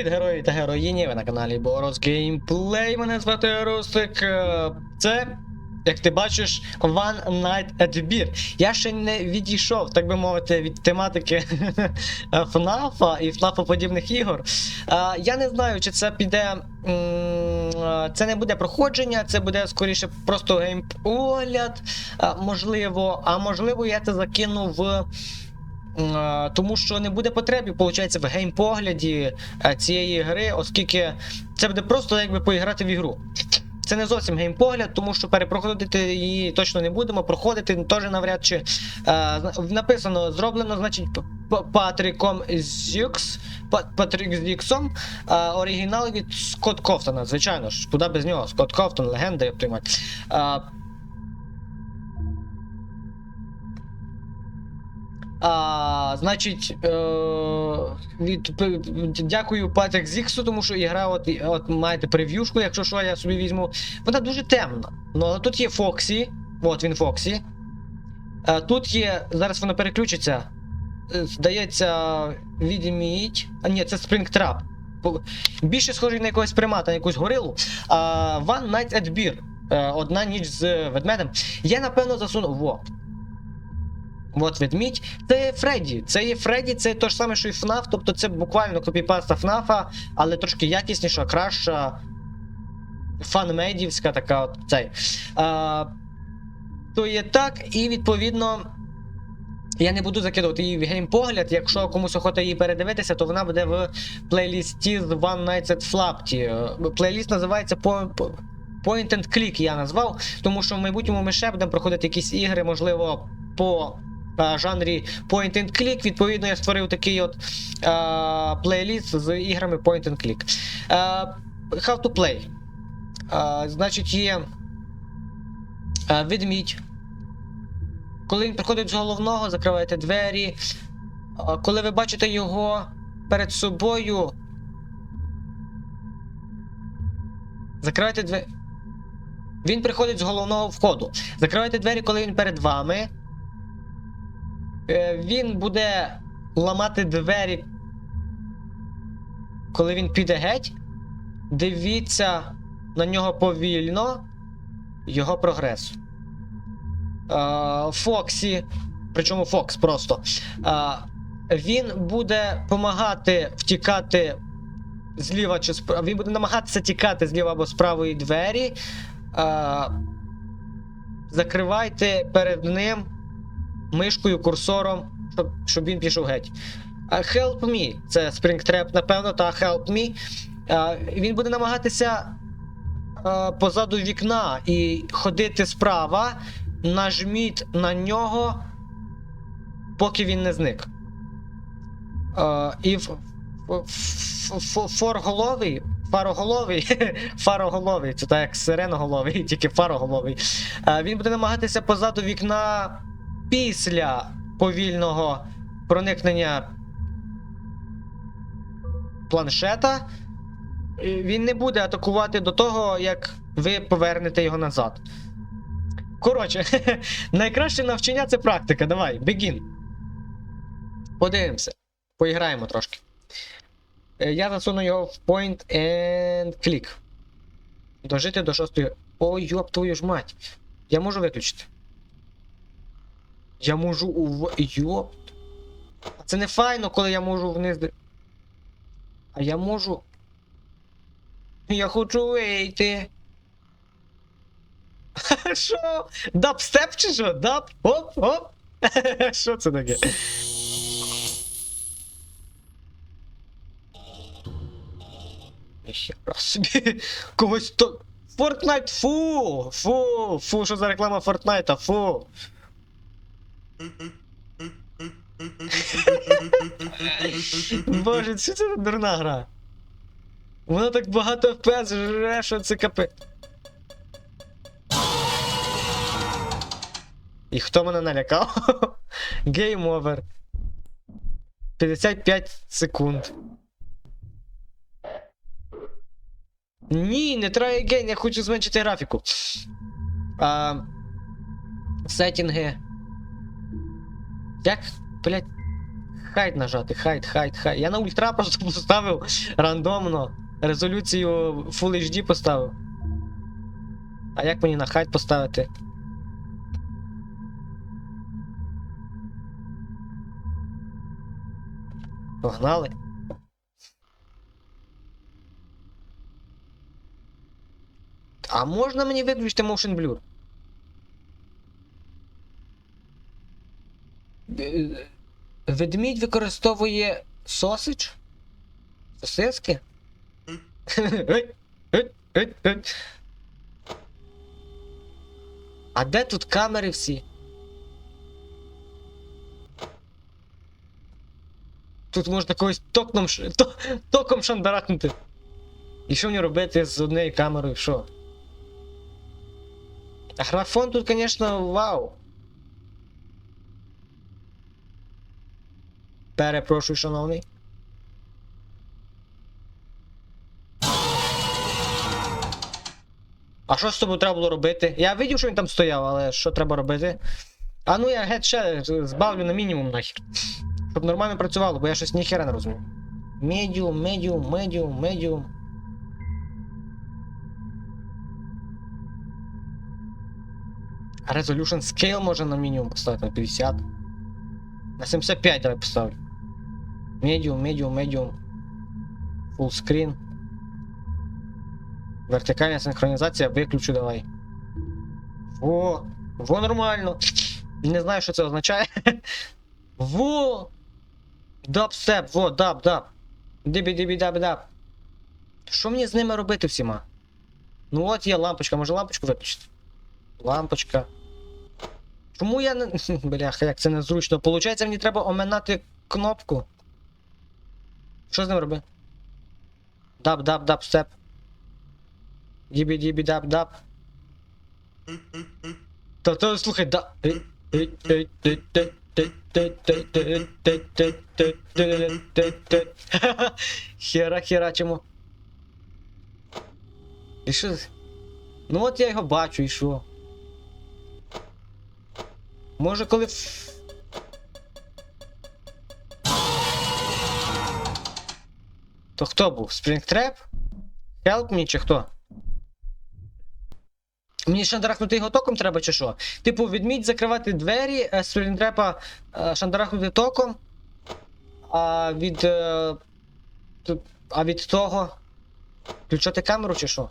Привіт, герої та героїні! Ви на каналі Борос Геймплей. Мене звати Рустик. Е, Це, як ти бачиш, One Night at Beer. Я ще не відійшов, так би мовити, від тематики ФНАФа і ФНАФа подібних ігор. Е, Я не знаю, чи це піде. е, Це не буде проходження, це буде скоріше просто геймогляд. Е, Можливо, а можливо, я це закину в. Тому що не буде потреби, виходить, в геймпогляді е, цієї гри, оскільки це буде просто якби поіграти в ігру. Це не зовсім геймпогляд, тому що перепроходити її точно не будемо. Проходити теж навряд чи. Е, написано, зроблено, значить, Патріком Зюкс. Патрік Зюксом. Е, оригінал від Скотт Кофтона, звичайно ж, куди без нього. Скотт Кофтон, легенда, як приймати. Е, А, значить, е, від, дякую Патрік Зіксу, тому що ігра, от, от маєте прев'юшку, якщо що, я собі візьму. Вона дуже темна. Ну, але тут є Фоксі. От він Фоксі. Е, тут є. Зараз воно переключиться. Е, Здається, відміть. А ні, це Springtrap. Більше схожий на якогось примата, на якусь горилу. А, One Night at Beer. Е, Одна ніч з ведмедем. Я напевно засунув. Во. От ведмідь. Це є Фредді. Це є Фредді, це те ж саме, що і FNAF, тобто це буквально копіпаста FNAF, але трошки якісніша, краща. Фанмейдівська така от цей. А, то є так, і відповідно. Я не буду закидувати її в геймпогляд. Якщо комусь охота її передивитися, то вона буде в плейлісті з One Night at Flapty. Е, Плейліст називається Point and Click, я назвав, тому що в майбутньому ми ще будемо проходити якісь ігри, можливо, по жанрі Point and Click. Відповідно, я створив такий от е, плейліст з іграми Point and Click. Е, how to play. Е, значить, є е, ведмідь. Коли він приходить з головного, закриваєте двері. Е, коли ви бачите його перед собою. Закривайте двері. Він приходить з головного входу. Закривайте двері, коли він перед вами. Е, Він буде ламати двері. Коли він піде геть. Дивіться на нього повільно. Його прогрес. Е, Фоксі. Причому Фокс просто. Е, Він буде допомагати втікати зліва чи справа. Він буде намагатися тікати зліва або з правої двері. Закривайте перед ним мишкою, курсором, щоб, щоб він пішов геть. Help me. Це Springtrap, напевно, та Help me. Він буде намагатися позаду вікна і ходити справа. Нажміть на нього, поки він не зник. І форголовий. Фароголовий, фароголовий, це так як сиреноголовий, тільки фароголовий. Він буде намагатися позаду вікна після повільного проникнення планшета. Він не буде атакувати до того, як ви повернете його назад. Коротше, найкраще навчання це практика. Давай, begin. Подивимося. Поіграємо трошки. Е, Я засуну його в point and click. Дожити до шостої. Ой, йоп твою ж мать. Я можу виключити. Я можу ув. Йоп. А це не файно, коли я можу вниз. А я можу. Я хочу вийти. Що? Дабстеп чи що? Даб? Оп, оп. Що це таке? Ніхера собі. Когось то. Fortnite, фу! Фу! Фу, що за реклама Фортнайта, фу! Боже, що це дурна гра? Вона так багато FPS жре, що це капе. І хто мене налякав? Game over. 55 секунд. Ні, не try again, я хочу зменшити графіку. А, сеттінги. Як, блять, хайт нажати, хайт, хайт, хайт. Я на ультра просто поставив рандомно. Резолюцію Full HD поставив. А як мені на хайт поставити? Погнали. А можна мені виключити Motion Blur? Ведмідь використовує сосич? Сосиски? А де тут камери всі? Тут можна когось токном, ш- то- током шандарахнути. І що мені робити з однією камерою? Що? Графон тут, звісно, вау. Перепрошую, шановний. А що з тобою треба було робити? Я видів, що він там стояв, але що треба робити? А ну я геть ще збавлю на мінімум нахер. Щоб нормально працювало, бо я щось ніхера не розумію. Медіум, медіум, медіум, медіум. Resolution Scale може на мінімум поставити на 50. На 75 давай поставлю. Medium, medium, medium. Full screen. Вертикальна синхронізація виключу давай. Во! Во нормально. Не знаю, що це означає. Во! Дабстеп, во, даб, даб. Дибі дибі даб даб. Що мені з ними робити всіма? Ну от є лампочка, може лампочку виключити? Лампочка. Чому я не. Бляха, як це незручно. Получається, мені треба оминати кнопку. Що з ним роби? Даб, даб, даб, степ. Дібі, дібі, даб, даб. То, то, слухай, да. Хера, хера, чому? І що? Ну от я його бачу, і що? Може, коли. То хто був? Springtrap? Help me чи хто? Мені шандарахнути його током треба чи що? Типу, відміть закривати двері, Springtrap е, шандарахнути током. А від. е, А від того. Включати камеру чи що?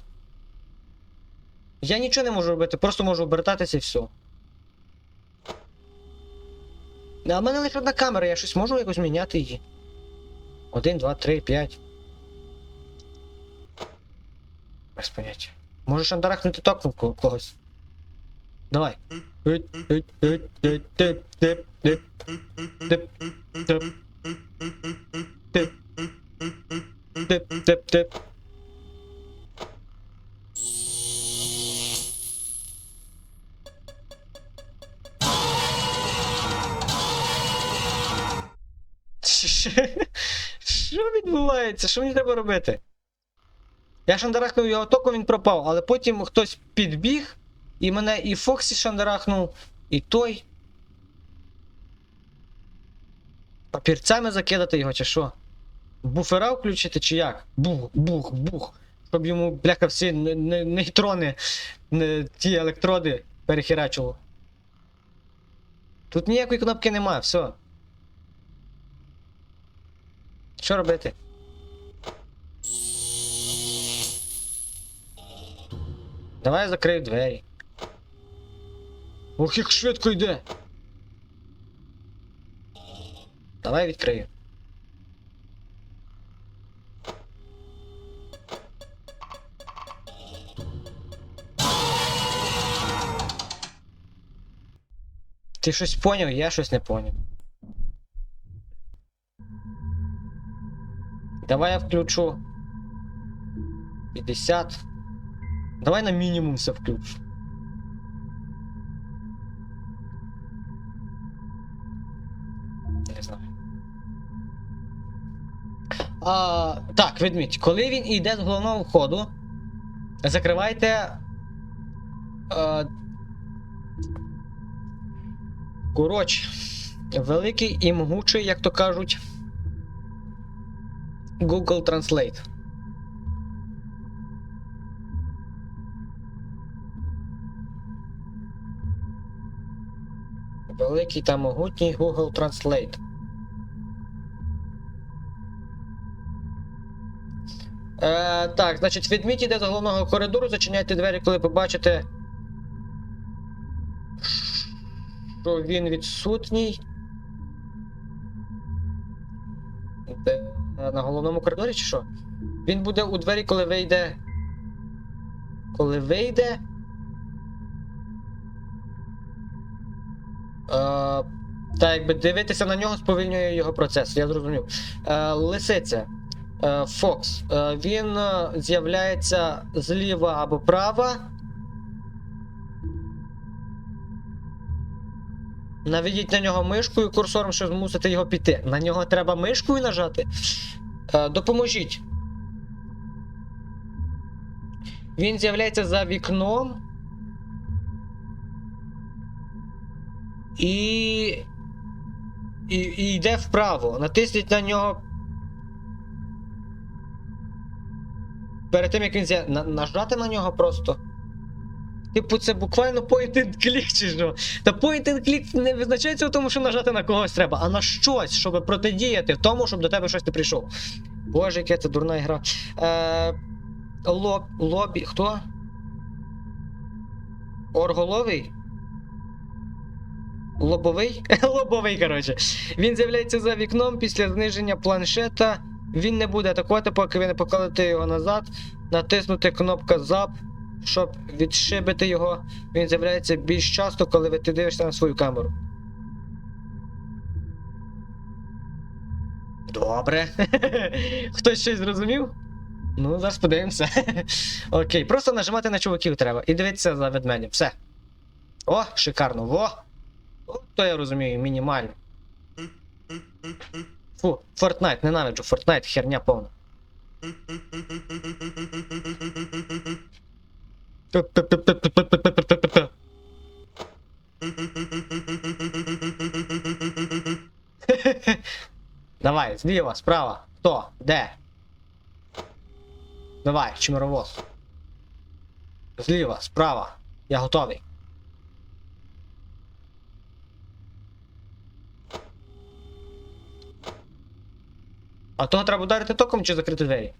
Я нічого не можу робити, просто можу обертатися і все. А в мене лише одна камера, я щось можу якось міняти її. Один, два, три, п'ять. Без поняття. Можеш шандарахнути током ко- когось. Давай. Ить, ить, ить, ить, тип, тип, тип. Тип, тип. Тип. Тип, тип, тип. Що відбувається? Що мені треба робити? Я шандарахнув його током, він пропав, але потім хтось підбіг, і мене і Фоксі шандарахнув, і той. Папірцями закидати його, чи що? Буфера включити, чи як? Бух, бух, бух. Щоб йому, бляха, всі не- не- нейтрони, ті електроди перехерачило. Тут ніякої кнопки немає, все. Що робити? Давай я закрию двері. Ох, як швидко йде. Давай відкрию. Ти щось поняв, я щось не поняв. Давай я включу 50. Давай на мінімум все включу. Не знаю. А, так, ведмідь, коли він йде з головного входу, закривайте. А, коротше. Великий і могучий, як то кажуть. Google Translate. Великий та могутній Google Translate. Е, так, значить, відміть іде до головного коридору, зачиняйте двері, коли побачите. Що він відсутній. Де, е, на головному коридорі чи що? Він буде у двері, коли вийде. Коли вийде. Е, так, якби дивитися на нього сповільнює його процес, я зрозумів. Е, лисиця. Е, Фокс. Е, він е, з'являється зліва або права. Наведіть на нього мишкою курсором, щоб змусити його піти. На нього треба мишкою нажати. Е, допоможіть. Він з'являється за вікном. І. І, і йде вправо. Натисніть на нього. Перед тим як він з'я... на, нажати на нього просто. Типу, це буквально point and click чи що. Та point and click не визначається в тому, що нажати на когось треба, а на щось, щоб протидіяти тому, щоб до тебе щось не прийшов. Боже, яка це дурна гра. Е, лоб, лобі. Хто? Орголовий? Лобовий? Лобовий, коротше. Він з'являється за вікном після зниження планшета. Він не буде атакувати, поки ви не покладете його назад. Натиснути кнопку ZAP, щоб відшибити його. Він з'являється більш часто, коли ви ти дивишся на свою камеру. Добре. Хтось щось зрозумів? Ну, зараз подивимося. Окей, просто нажимати на чуваків треба і дивитися за ведмедем. Все. О, шикарно, во! То я розумію, мінімально. Фу, Fortnite, ненавиджу, Fortnite, херня повна. Давай, зліва, справа. Хто? Де? Давай, чимеровоз. Зліва, справа. Я готовий. А того треба ударити током чи закрити двері?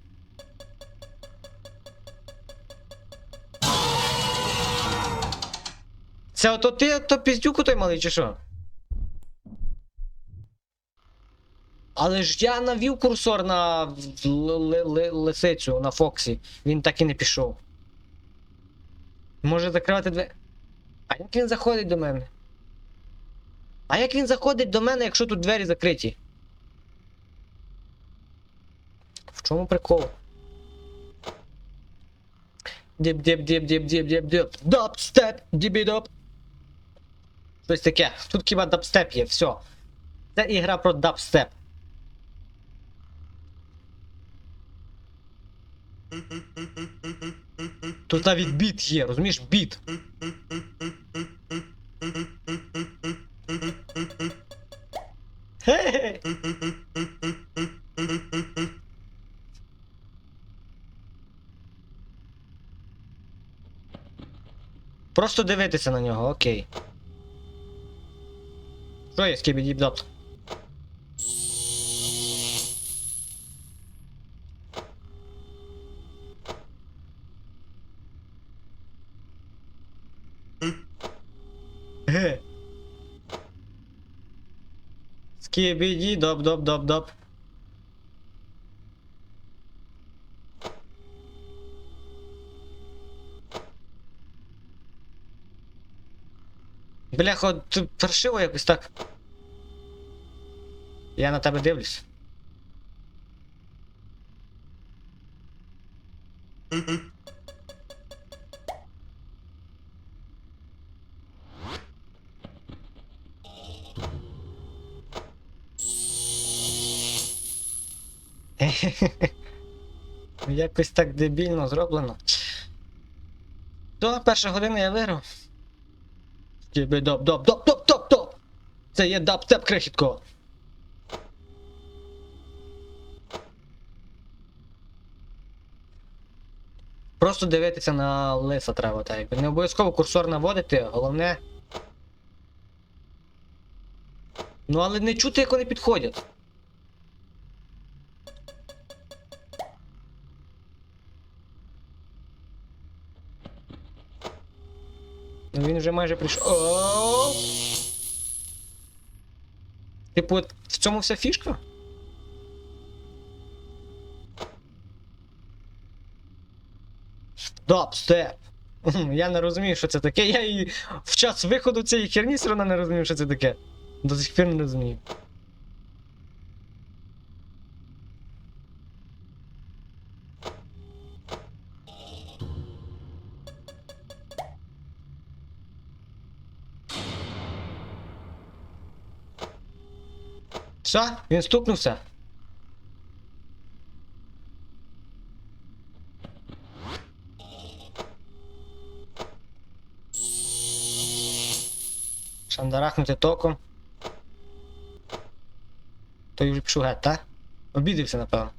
Це ото ти то піздюку той малий, чи що? Але ж я навів курсор на лисицю на Фоксі. Він так і не пішов. Може закривати двері. А як він заходить до мене? А як він заходить до мене, якщо тут двері закриті? В чому прикол? діп діп діп діп діп діп діп Дабстеп, дібідоп. Щось таке. Тут хіба дабстеп є, все. Це ігра про дабстеп. Тут навіть біт є, розумієш? Біт. Хе-хе. Просто дивитися на нього, окей. Що є скібідібдоп? Ге. Скібіді доп доп доп доп. Бляха, ти паршиво якось так. Я на тебе дивлюсь. Якось так дебільно зроблено. До перша година я виграв. Доп, доп, доп, доп, доп, доп! Це є дабстеп крихітко. Просто дивитися на лиса треба, так. якби. Не обов'язково курсор наводити, головне. Ну але не чути, як вони підходять. Ну він вже майже прийшов. Типу, в цьому вся фішка? Дабстеп. Я не розумію, що це таке. Я і в час виходу цієї херні все одно не розумів, що це таке. До сих пір не розумію. Все, він стукнувся. Шандарахнути током. Той вже пішов геть, так? Обідався, напевно.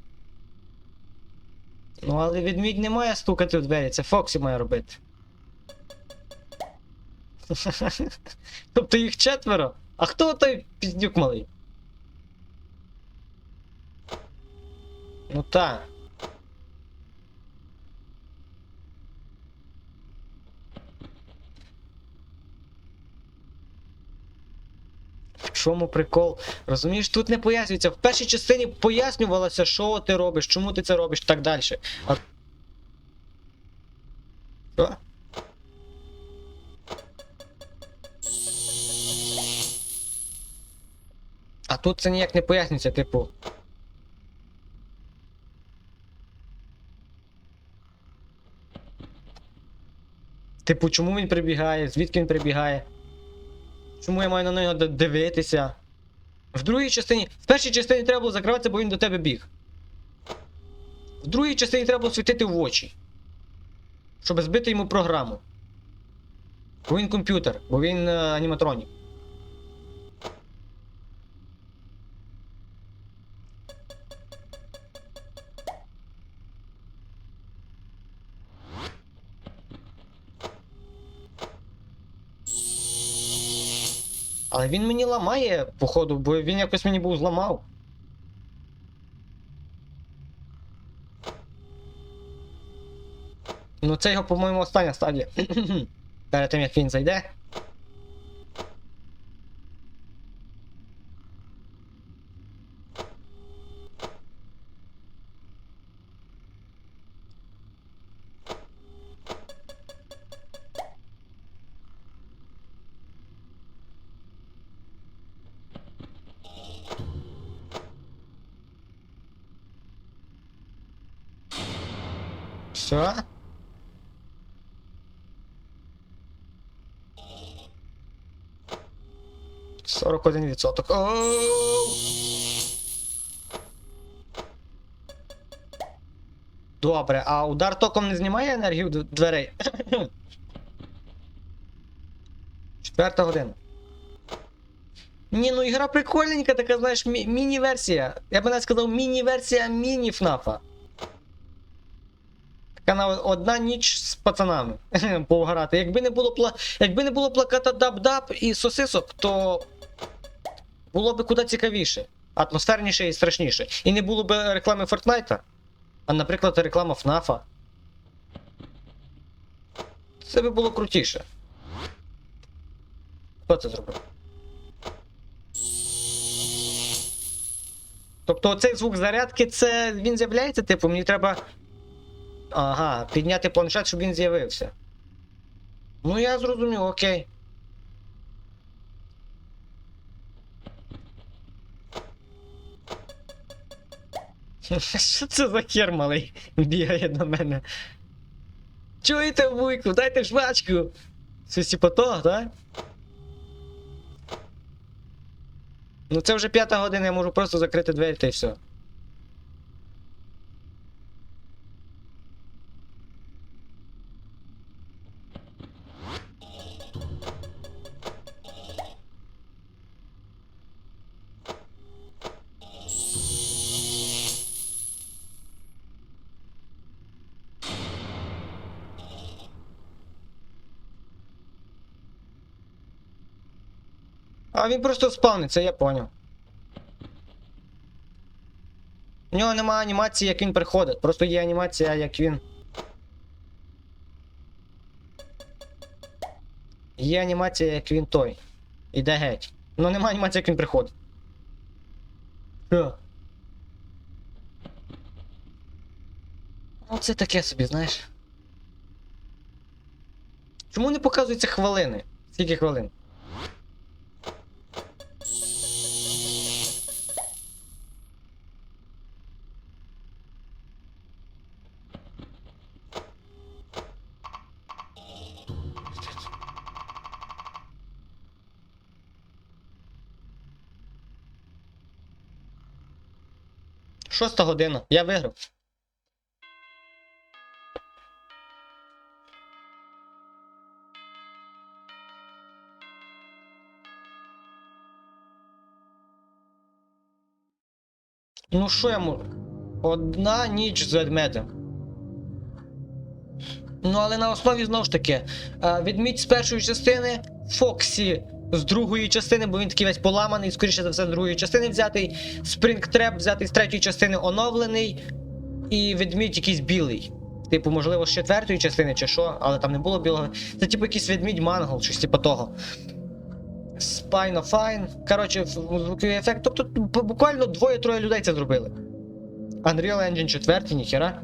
Ну, але відмідь не має стукати в двері, це Фоксі має робити. тобто їх четверо? А хто той піздюк малий? Ну так. Чому прикол? Розумієш, тут не пояснюється. В першій частині пояснювалося, що ти робиш, чому ти це робиш так далі. А... А тут це ніяк не пояснюється, типу. Типу, чому він прибігає? Звідки він прибігає? Чому я маю на нього дивитися? В другій частині. В першій частині треба було закриватися, бо він до тебе біг. В другій частині треба було світити в очі. Щоб збити йому програму. Бо він комп'ютер, бо він е, аніматронік. Але він мені ламає, походу, бо він якось мені був зламав. Ну це його, по-моєму, остання стадія. Перед тим як він зайде. 41%. Добре, а удар током не знімає енергію дверей. Четверта година. Ні, ну ігра прикольненька, така, знаєш, мі міні-версія. Я б навіть сказав, міні-версія міні ФНАФа. Така на одна ніч з пацанами поугарати. Якби не було пла... Якби не було плаката даб-даб і сосисок, то було б куди цікавіше, атмосферніше і страшніше. І не було б реклами Фортнайта, а, наприклад, реклама ФНАФа. Це би було крутіше. Хто це зробив? Тобто оцей звук зарядки, це він з'являється, типу, мені треба. Ага, підняти планшет, щоб він з'явився. Ну, я зрозумів, окей. Що це за хер малий бігає до мене? Чуєте, вуйку, дайте жвачку! Щось типу того, так? Ну це вже п'ята година, я можу просто закрити двері та й все. Він просто спавниться, я поняв. У нього немає анімації, як він приходить. Просто є анімація, як він. Є анімація, як він той. Іде геть. Ну немає анімації, як він приходить. Що? Ну це таке собі, знаєш. Чому не показуються хвилини? Скільки хвилин? Шоста година. Я виграв. Ну що я можу? Одна ніч з ведмедем. Ну, але на основі знову ж таки, е, відмідь з першої частини, Фоксі з другої частини, бо він такий весь поламаний, скоріше за все, з другої частини взятий. Спрінгтреп взятий з третьої частини оновлений. І відмідь якийсь білий. Типу, можливо, з четвертої частини чи що, але там не було білого. Це типу якийсь відмідь мангал, щось типу того. Spino Fine. Коротше, звуковий ефект. Тобто буквально двоє-троє людей це зробили. Unreal Engine 4, ніхера.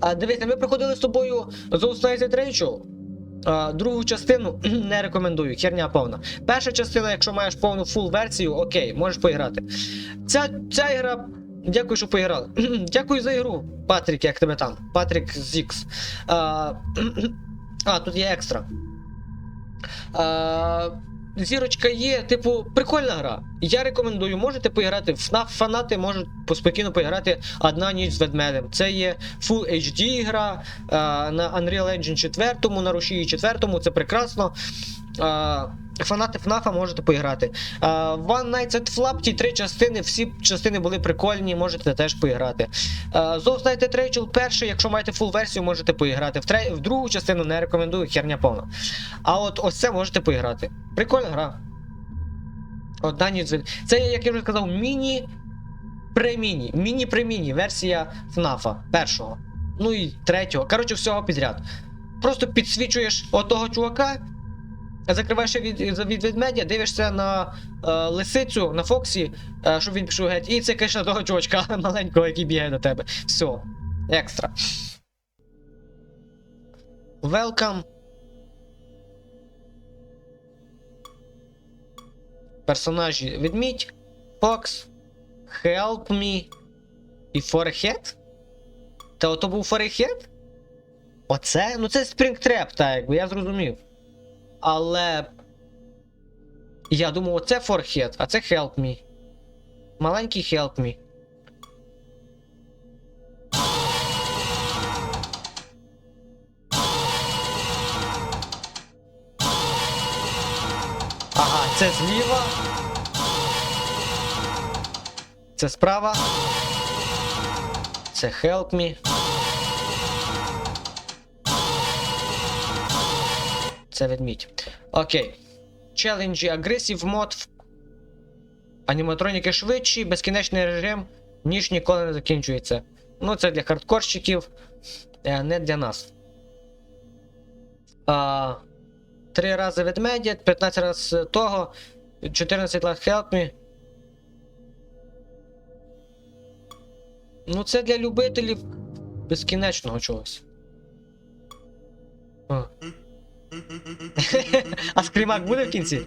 А, дивіться, ми проходили з тобою Rachel. А, другу частину не рекомендую, херня повна. Перша частина, якщо маєш повну фул версію, окей, можеш поіграти. Ця, ця ігра. Дякую, що поіграли. Дякую за ігру, Патрік, як тебе там. Патрік Зікс. А, а тут є екстра. А, зірочка є, типу, прикольна гра. Я рекомендую, можете поіграти. FNAF фанати можуть спокійно поіграти одна ніч з ведмедем. Це є Full HD гра а, на Unreal Engine 4, на Рушії 4, це прекрасно. А, Фанати FNAF можете поіграти. А, One Night at Flap, ті три частини, всі частини були прикольні, можете теж поіграти. Zos Night at перший, якщо маєте фул версію, можете поіграти. В, тре... в другу частину не рекомендую, херня повна. А от ось це можете поіграти. Прикольна гра. Одна. Це, як я вже сказав, міні. Преміні. Міні-преміні версія FNAF першого. Ну і третього. Коротше, всього підряд. Просто підсвічуєш отого чувака, закриваєш від, від ведмедя, дивишся на е, лисицю, на Фоксі, е, щоб він пішов геть, і це, звісно, того чувачка маленького, який бігає до тебе. Все. Екстра. Welcome. Персонажі відмідь, Fox, Help Me і Forehead? Та ото був Forehead? Оце? Ну це Springtrap, так, якби я зрозумів. Але. Я думав, оце Forehead, а це Help Me. Маленький Help Me. Ага, це зліва. Це справа. Це help me. Це ведмідь. Окей. Челенджі агресів мод. Аніматроніки швидші, безкінечний режим, ніж ніколи не закінчується. Ну, це для хардкорщиків, е, не для нас. А, Три рази ведмедя, 15 разів того, 14 лет help me. Ну, це для любителів безкінечного чогось. А скрімак буде в кінці?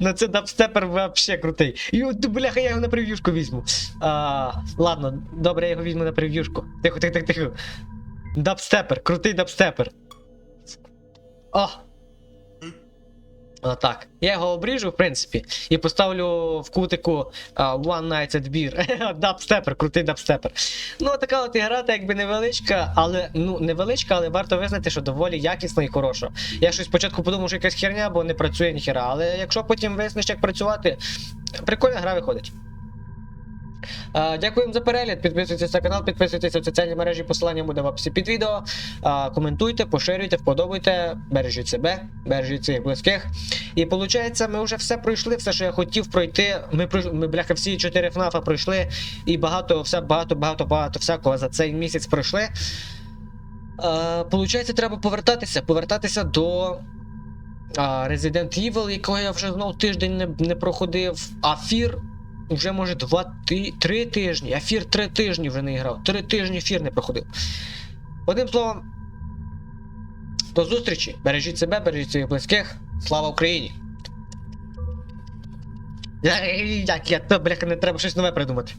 ну це дабстепер вообще крутий. Ти, бляха, я його на прев'юшку візьму. А, ладно, добре, я його візьму на прев'юшку. Тихо, тихо, тихо, тихо. Дабстепер, крутий дабстепер. О! Отак. Я його обріжу, в принципі, і поставлю в кутику uh, One Night at Beer. Дабстепер, крутий дабстепер. Ну, така от ігра, та якби невеличка, але ну невеличка, але варто визнати, що доволі якісна і хороша. Я щось спочатку подумав, що якась херня, бо не працює ніхера. Але якщо потім виясниш, як працювати, прикольна гра виходить. Е, Дякуємо за перегляд. Підписуйтесь на канал, підписуйтесь в соціальні мережі, посилання буде в описі під відео. Е, Коментуйте, поширюйте, вподобайте, бережіть себе, бережіть своїх близьких. І виходить, ми вже все пройшли, все, що я хотів пройти. Ми ми бляха всі чотири ФНАФа пройшли, і багато, все, багато, багато, багато всякого за цей місяць пройшли. Е, Получається, треба повертатися, повертатися до Resident Evil, якого я вже знов тиждень не, не проходив. А Фір вже може два ти, три тижні. Я Фір три тижні вже не грав. Три тижні Фір не проходив. Одним словом, до зустрічі. Бережіть себе, бережіть своїх близьких. Слава Україні! Як я то, бляха, не треба щось нове придумати.